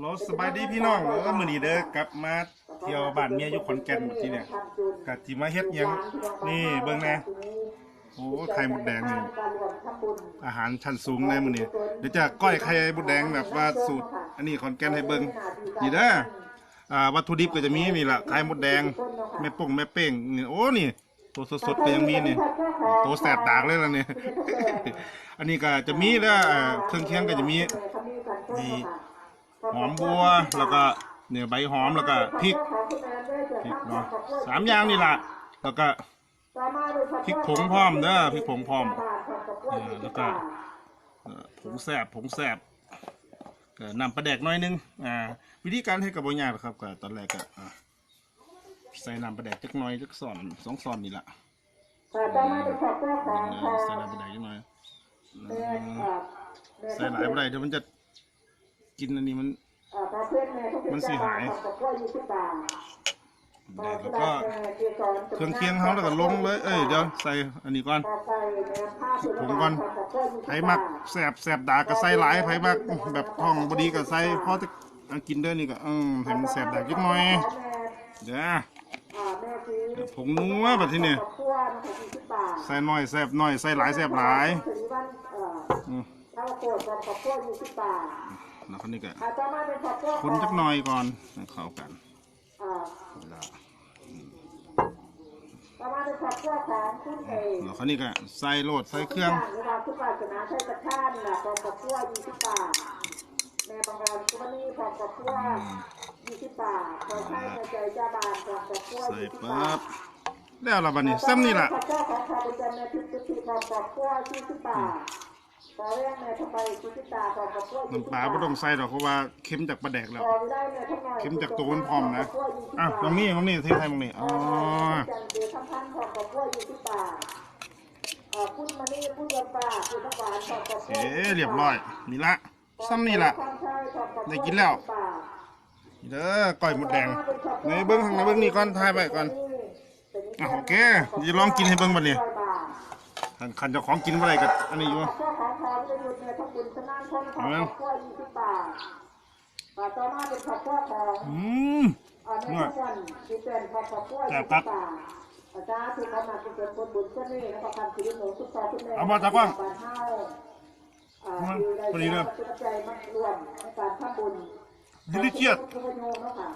โลสบายดีพี่น้องเออมื้อนี้เด้อกลับมาเที่ยวบ้านเมียอยู่ขอนแก่นเมื่อกี้เนี่ยกะสิมาเฮ็ดหยังนี่เบิ่งแน่โอ้ไข่มดแดงนี่อาหารชั้นสูงแน่มื้อนี้เดี๋ยวจะก้อยไข่มดแดงแบบว่าสูตรอันนี้ขอนแก่นให้เบิ่งนี่เด้ออ่าวัตถุดิบก็จะมีนี่ล่ะไข่มดแดงแม่ป่งแม่เป้งนี่โอ้นี่ตัวสดๆก็ยังมีนี่ตัวแสบดากเลยล่ะนี่อันนี้ก็จะมีแล้วเครื่องเคียงก็จะมีนี่ หอมบัวแล้วก็เนี่ยใบหอมแล้วก็พริกพริกเนาะสามอย่างนี่ล่ะแล้วก็พริกผงพร้อมเด้อพริกผงพร้อมเออแล้วก็เอ่อผงแสบผงแสบก็นำปลาแดกหน้อยนึงอ่าวิธีการให้กับบยากหรอกครับก็ตอนแรกก็อ่าใส่น้ำปลาแดกจักหน้อยจักซอนสองซอนนี่ล่ะเออใส่น้ำปลาแดกจักหน้อยเออใส่หลายปลาแดกเดี๋ยวมันจะ กินอันนี้มัน มันสิหายแล้วก็เครื่องเคียงเขาแล้วก็ลงเลย เอ้ยเดี๋ยวใส่อันนี้ก่อนผงก่อนไผมักแสบแสบดาก็ใส่หลายไผมักแบบท้องบดีก็ใส่พอจะกินเด้อนี่ก็เออให้มันแสบดากนิดหน่อยเดี๋ยวเดี๋ยวผงนัวแบบที่นี่ใส่หน่อยแสบหน่อยใส่หลายแสบหลายอืม แล้วคนนี้ก็คนจักหน่อยก่อนให้เข้ากันเวลาแล้วคราวนี้ก็ใส่โหลดใส่เครื่องเวลาทุกการชนะใช้กระชานนะพอกับพั่วยี่สิบบาทแม่บางรายก็นี่พอกับพั่วยี่สิบบาทพอใช้ในใจจ้าบานพอกับพั่วใส่ยี่สิบบาปั๊ทบแล้วเราบัดนี้ซ้ำนี่ล่ะพอเจ้าของพอเป็นจันแม่ทิพย์ทิพย์พอกับพั่วยี่สิบบาทพอแรกแม่ทำไปยี่สิบบาทพอกับพั่ว น้ำปลาไม่ต้องใส่หรอกเพราะว่าเค็มจากปลาแดกแล้วพอได้แม่ทั้งหน่อยเค็มจากตัวมันพร้อมนะอะตรงนี้ตรงนี้เทไทยตรงนี้อ๋อจันเดือทั้งพันพอกับพั่วยี่สิบบาทเอ่อคุณมานี่พูดยำปลาคุณน้ำหวานพอกับพั่วเอ๊เรียบร้อยนี่ละซ้ำนี่ล่ะได้กินแล้วเด้อก้อยหมดแดงในเบิ้งข้างในเบิ้งนี่ก่อนถ่ายไปก่อนอะโอเคจะลองกินให้เบิ้งบัดนี้ คันคันเจ้าของกินบ่ได้ก็อันนี้อยู่เอาไหมต่อมาเป็นผักข้อของอืมอ่าในทุกวันที่เป็นผักข้อข้อแซ่ยี่บสิครับบบาทอาจารย์ที่เขามาเป็นคนบุญเช่นนี้แล้วก็ทำชีวิตหนูสุดท้ายขึ้นแม่เอามาตะกว้างบ้านเฮาอ่ามันอยู่ในพอดีเลยปัจจัยมารวมในการทำบุญ Delicious ทุกคนโยมเนาะค่ะ